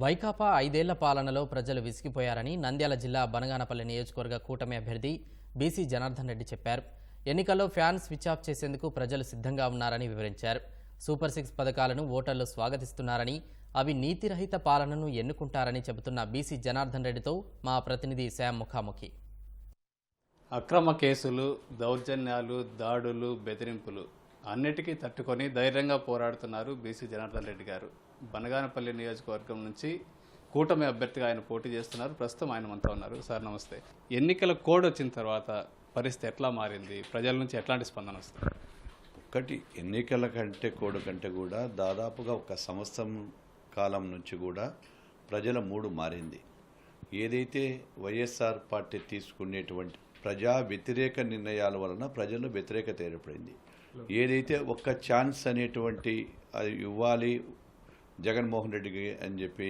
వైకాపా ఐదేళ్ళ పాలనలో ప్రజలు విసిగిపోయారని నంద్యాల జిల్లా బనగానపల్లి నియోజకవర్గ కూటమి అభ్యర్థి బీసీ జనార్దన్ రెడ్డి చెప్పారు. ఎన్నికల్లో ఫ్యాన్ స్విచ్ ఆఫ్ చేసేందుకు ప్రజలు సిద్ధంగా ఉన్నారని వివరించారు. సూపర్ సిక్స్ పథకాలను ఓటర్లు స్వాగతిస్తున్నారని అవి నీతిరహిత పాలనను ఎన్నుకుంటారని చెబుతున్న బీసీ జనార్దన్ రెడ్డితో మా ప్రతినిధి శామ్ ముఖాముఖి. అక్రమ కేసులు దౌర్జన్యాలు దాడులు బెదిరింపులు అన్నిటికీ తట్టుకొని ధైర్యంగా పోరాడుతున్నారు బీసీ జనార్దన్ రెడ్డి గారు. బనగానపల్లి నియోజకవర్గం నుంచి కూటమి అభ్యర్థిగా ఆయన పోటీ చేస్తున్నారు. ప్రస్తుతం ఆయన మనతో ఉన్నారు. సార్ నమస్తే. ఎన్నికల కోడ్ వచ్చిన తర్వాత పరిస్థితి ఎట్లా మారింది? ప్రజల నుంచి ఎట్లాంటి స్పందన వస్తుంది? ఒకటి ఎన్నికల కంటే కోడ్ కంటే కూడా దాదాపుగా ఒక సంవత్సరం కాలం నుంచి కూడా ప్రజల మూడు మారింది. ఏదైతే వైఎస్ఆర్ పార్టీ తీసుకునేటువంటి ప్రజా వ్యతిరేక నిర్ణయాల వలన ప్రజల్లో వ్యతిరేకత ఏర్పడింది. ఏదైతే ఒక్క ఛాన్స్ అనేటువంటి అది ఇవ్వాలి జగన్మోహన్ రెడ్డికి అని చెప్పి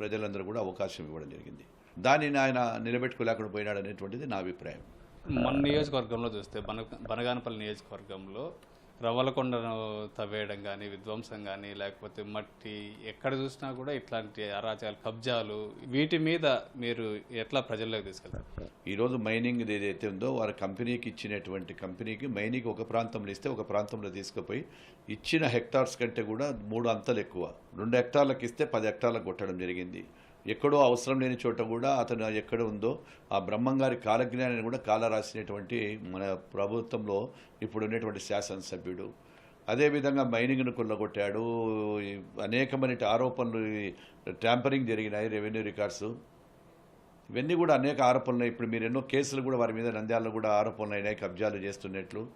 ప్రజలందరూ కూడా అవకాశం ఇవ్వడం జరిగింది. దానిని ఆయన నిలబెట్టుకోలేకుండా పోయినాడు అనేటువంటిది నా అభిప్రాయం. మన నియోజకవర్గంలో చూస్తే బన బనగానపల్లి నియోజకవర్గంలో రవ్వలకొండను తవ్వేయడం కానీ విధ్వంసం కానీ లేకపోతే మట్టి ఎక్కడ చూసినా కూడా ఇట్లాంటి అరాచకాలు కబ్జాలు వీటి మీద మీరు ఎట్లా ప్రజల్లోకి తీసుకెళ్తారు? ఈరోజు మైనింగ్ ఏదైతే ఉందో వారి కంపెనీకి ఇచ్చినటువంటి కంపెనీకి మైనింగ్ ఒక ప్రాంతంలో ఇస్తే ఒక ప్రాంతంలో తీసుకుపోయి ఇచ్చిన హెక్టార్స్ కంటే కూడా మూడు అంతలు ఎక్కువ. రెండు హెక్టార్లకు ఇస్తే పది హెక్టార్లకు కొట్టడం జరిగింది. ఎక్కడో అవసరం లేని చోట కూడా అతను ఎక్కడ ఉందో ఆ బ్రహ్మంగారి కాలజ్ఞానాన్ని కూడా కాల రాసినటువంటి మన ప్రభుత్వంలో ఇప్పుడు ఉన్నటువంటి శాసనసభ్యుడు. అదేవిధంగా మైనింగ్ను కొల్లగొట్టాడు. అనేకమైన ఆరోపణలు ట్యాంపరింగ్ జరిగినాయి రెవెన్యూ రికార్డ్స్. ఇవన్నీ కూడా అనేక ఆరోపణలు. ఇప్పుడు మీరు ఎన్నో కేసులు కూడా వారి మీద నంద్యాలలో కూడా ఆరోపణలు అయినాయి కబ్జాలు చేస్తున్నట్లు.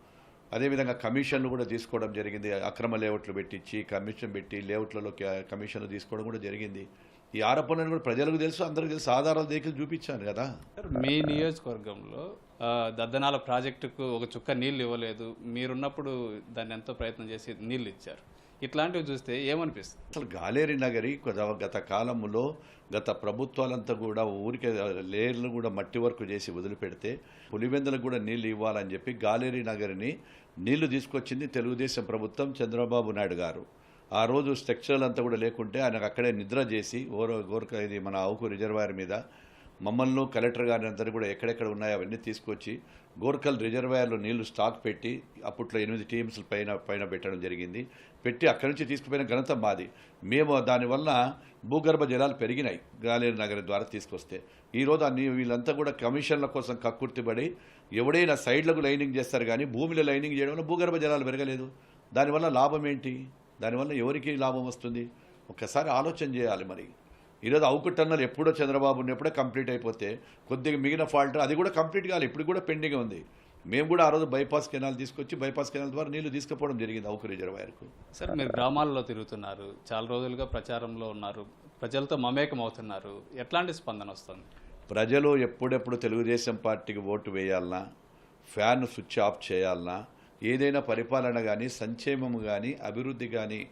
అదేవిధంగా కమిషన్లు కూడా తీసుకోవడం జరిగింది. అక్రమ లేఅవుట్లు పెట్టించి కమిషన్ పెట్టి లేఅవుట్లలో కమిషన్లు తీసుకోవడం కూడా జరిగింది. ఈ ఆరోపణలు కూడా ప్రజలకు తెలుసు అందరికీ తెలుసు. ఆధారాలు దగ్గర చూపించాను కదా. మీ నియోజకవర్గంలో దద్దనాల ప్రాజెక్టుకు ఒక చుక్క నీళ్ళు ఇవ్వలేదు. మీరున్నప్పుడు దాన్ని ఎంతో ప్రయత్నం చేసి నీళ్ళు ఇచ్చారు. ఇట్లాంటివి చూస్తే ఏమనిపిస్తుంది? అసలు గాలేరి నగరి గత కాలంలో గత ప్రభుత్వాలంతా కూడా ఊరికే లేర్లు కూడా మట్టి వర్క్ చేసి వదిలిపెడితే పులివెందులకు కూడా నీళ్ళు ఇవ్వాలని చెప్పి గాలేరి నగరిని నీళ్ళు తీసుకొచ్చింది తెలుగుదేశం ప్రభుత్వం చంద్రబాబు నాయుడు గారు. ఆ రోజు స్ట్రక్చర్లు అంతా కూడా లేకుంటే ఆయనకు అక్కడే నిద్ర చేసి ఓరో గోరక ఇది మన అవుకు రిజర్వాయర్ మీద మమ్మల్ని కలెక్టర్ గారిని అందరూ కూడా ఎక్కడెక్కడ ఉన్నాయో అవన్నీ తీసుకొచ్చి గోర్కల్ రిజర్వాయర్లో నీళ్ళు స్టాక్ పెట్టి అప్పట్లో ఎనిమిది టీమ్స్ పైన పైన పెట్టడం జరిగింది. పెట్టి అక్కడి నుంచి తీసుకుపోయిన ఘనత మాది. మేము దానివల్ల భూగర్భ జలాలు పెరిగినాయి గాలేరు నగరం ద్వారా తీసుకొస్తే. ఈరోజు అన్ని వీళ్ళంతా కూడా కమిషన్ల కోసం కక్కుర్తిపడి ఎవడైనా సైడ్లకు లైనింగ్ చేస్తారు కానీ భూమిలో లైనింగ్ చేయడం వల్ల భూగర్భ జలాలు పెరగలేదు. దానివల్ల లాభం ఏంటి? దానివల్ల ఎవరికి లాభం వస్తుంది? ఒక్కసారి ఆలోచన చేయాలి మరి. ఈరోజు అవుకు టన్నల్ ఎప్పుడో చంద్రబాబు ఉన్నప్పుడే కంప్లీట్ అయిపోతే కొద్దిగా మిగిలిన ఫాల్ట్ అది కూడా కంప్లీట్ కావాలి ఇప్పుడు కూడా పెండింగ్ ఉంది. మేము కూడా ఆ రోజు బైపాస్ కెనాల్ తీసుకొచ్చి బైపాస్ కెనాల్ ద్వారా నీళ్ళు తీసుకుపోవడం జరిగింది అవుకు రిజర్వాయర్కు. సార్ మీరు గ్రామాల్లో తిరుగుతున్నారు చాలా రోజులుగా ప్రచారంలో ఉన్నారు ప్రజలతో మమేకం అవుతున్నారు ఎట్లాంటి స్పందన వస్తుంది? ప్రజలు ఎప్పుడెప్పుడు తెలుగుదేశం పార్టీకి ఓటు వేయాలన్నా ఫ్యాన్ స్విచ్ ఆఫ్ చేయాలన్నా ఏదైనా పరిపాలన కానీ సంక్షేమం కానీ అభివృద్ధి కానీ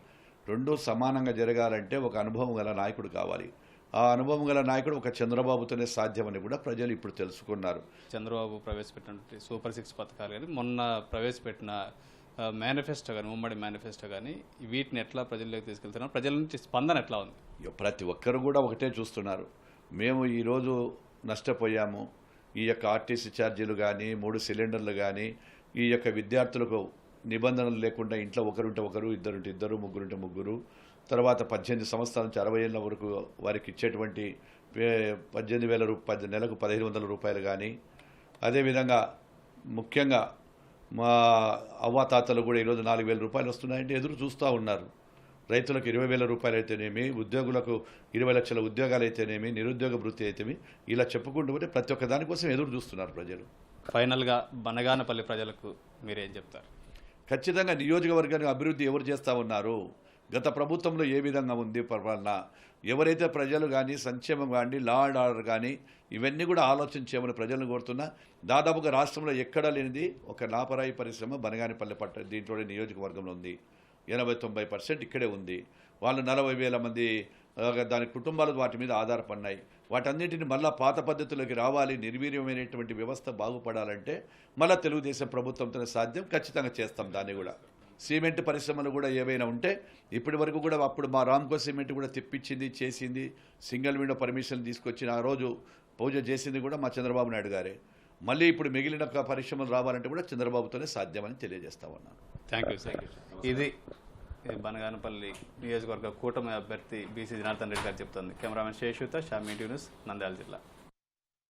రెండూ సమానంగా జరగాలంటే ఒక అనుభవం గల నాయకుడు కావాలి. ఆ అనుభవం గల నాయకుడు ఒక చంద్రబాబుతోనే సాధ్యమని కూడా ప్రజలు ఇప్పుడు తెలుసుకున్నారు. చంద్రబాబు ప్రవేశపెట్టినటువంటి సూపర్ సిక్స్ పథకాలు కానీ మొన్న ప్రవేశపెట్టిన మేనిఫెస్టో కానీ ఉమ్మడి మేనిఫెస్టో కానీ వీటిని ఎట్లా ప్రజల్లోకి తీసుకెళ్తున్నారు ప్రజల నుంచి స్పందన ఎట్లా ఉంది? ప్రతి ఒక్కరు కూడా ఒకటే చూస్తున్నారు. మేము ఈరోజు నష్టపోయాము. ఈ యొక్క ఆర్టీసీ ఛార్జీలు కానీ మూడు సిలిండర్లు కానీ ఈ యొక్క విద్యార్థులకు నిబంధనలు లేకుండా ఇంట్లో ఒకరుంటే ఒకరు ఇద్దరుంటే ఇద్దరు ముగ్గురుంటే ముగ్గురు తర్వాత పద్దెనిమిది సంవత్సరాల నుంచి అరవై ఏళ్ళ వరకు వారికి ఇచ్చేటువంటి పే- పద్దెనిమిది వేల రూపాయలు నెలకు పదిహేను వందల రూపాయలు కానీ అదేవిధంగా ముఖ్యంగా మా అవ్వాతాతలు కూడా ఈరోజు నాలుగు వేల రూపాయలు వస్తున్నాయంటే ఎదురు చూస్తూ ఉన్నారు. రైతులకు ఇరవై వేల రూపాయలు అయితేనేమి ఉద్యోగులకు ఇరవై లక్షల ఉద్యోగాలు అయితేనేమి నిరుద్యోగ వృత్తి అయితేమి ఇలా చెప్పుకుంటూ ఉంటే ప్రతి ఒక్క దానికోసం ఎదురు చూస్తున్నారు ప్రజలు. ఫైనల్గా బనగానపల్లి ప్రజలకు మీరేం చెప్తారు? ఖచ్చితంగా నియోజకవర్గానికి అభివృద్ధి ఎవరు చేస్తూ ఉన్నారు? గత ప్రభుత్వంలో ఏ విధంగా ఉంది పరిపాలన? ఎవరైతే ప్రజలు కానీ సంక్షేమం కానీ లా అండ్ ఆర్డర్ కానీ ఇవన్నీ కూడా ఆలోచించేమని ప్రజలను కోరుతున్నా దాదాపుగా రాష్ట్రంలో ఎక్కడా లేనిది ఒక నాపరాయి పరిశ్రమ బనగానిపల్లి పట్ట దీంట్లో నియోజకవర్గంలో ఉంది. ఎనభై తొంభై పర్సెంట్ ఇక్కడే ఉంది. వాళ్ళు నలభై వేల మంది దాని కుటుంబాలు వాటి మీద ఆధారపడినాయి. వాటన్నిటిని మళ్ళా పాత పద్ధతిలోకి రావాలి నిర్వీర్యమైనటువంటి వ్యవస్థ బాగుపడాలంటే మళ్ళా తెలుగుదేశం ప్రభుత్వంతో సాధ్యం. ఖచ్చితంగా చేస్తాం దాన్ని కూడా. సిమెంట్ పరిశ్రమలు కూడా ఏవైనా ఉంటే ఇప్పటి వరకు కూడా అప్పుడు మా రామ్కో సిమెంట్ కూడా తెప్పించింది చేసింది. సింగిల్ విండో పర్మిషన్ తీసుకొచ్చిన ఆ రోజు పూజ చేసింది కూడా మా చంద్రబాబు నాయుడు గారే. మళ్ళీ ఇప్పుడు మిగిలిన పరిశ్రమలు రావాలంటే కూడా చంద్రబాబుతోనే సాధ్యమని తెలియజేస్తా ఉన్నాను. థ్యాంక్ యూ ఇది ఇది బనగానపల్లి నియోజకవర్గ కూటమి అభ్యర్థి బీసీ జనార్దన్ రెడ్డి గారు చెప్తుంది. కెమెరామెన్ శేషుత షామీ న్యూస్ నంద్యాల జిల్లా.